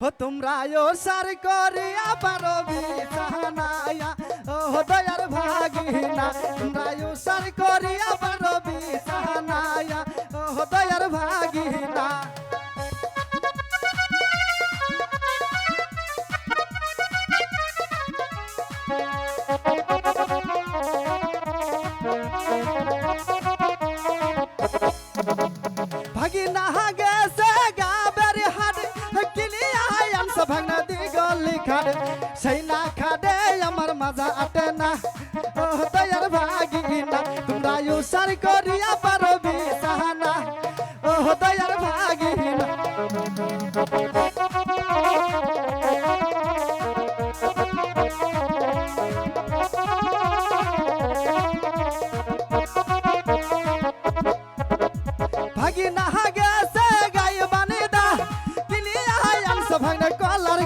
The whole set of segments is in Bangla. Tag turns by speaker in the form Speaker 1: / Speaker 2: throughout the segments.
Speaker 1: ও তোমরা ও সার করিয়া পারো বিছানায়া। ও দয়ার ভাগিনা তোমরা ও সার করিয়া পারো বিছানায়া। ও দয়ার ভাগিনা। ভাগিনা গেছে খাট সেই না খাডে আমার মাজা আটে না। ও দয়ার ভাগিনা তোমরা ইউসার করিয়া পারবি সাহানা। ও দয়ার ভাগিনা ভাগিনা গেছে গাই বানিদা কিনিয়া আনস ভাগনা কলার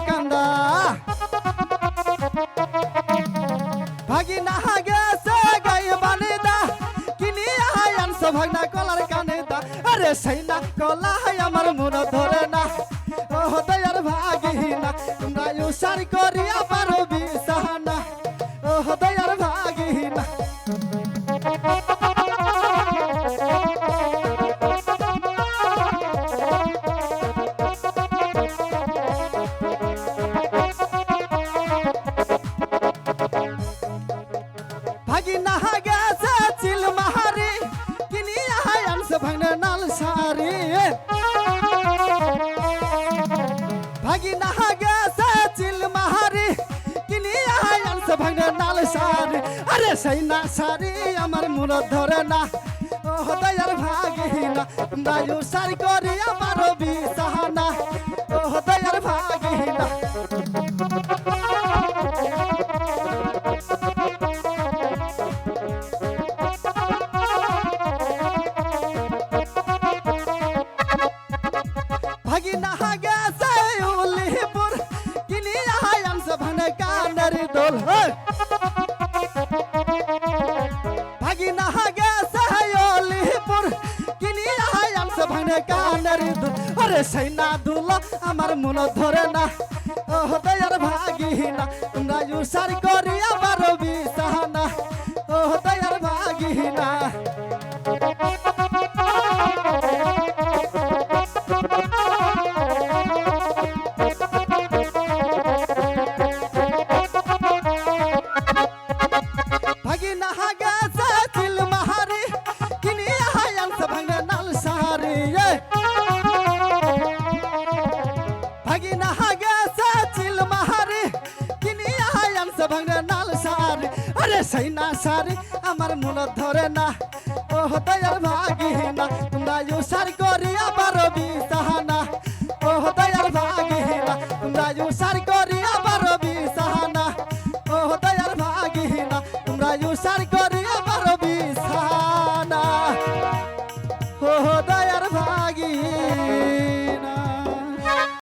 Speaker 1: আরে কলা কলা আমার মন ধরে না। ও হদয়ার ভাগিনা তোমরা ইউসার করিয়া পারবি সাহানা। ও ভাগনা নাল সারি। ভাগিনা গেছে চিল মাহারি কিনি আনস ভাগনা নাল সারি। আরে সেই না সারি, আমার মন ধরে না। ও দয়ার ভাগিনা, দায়ু সারি করি আমার বিসাহানা দোল হয়? ভাগিনা গেছে কিনি কিনিয়া আনস ভাঙে কানের আরে সেই না দুল আমার মন ধরে না। ও দয়ার ভাগিনা, তোমরা ইউসার করি আমার বিসাহানা ও দয়ার ভাগিনা। না সারি আমার মন ধরে না ও দয়ার ভাগিনা তোমরা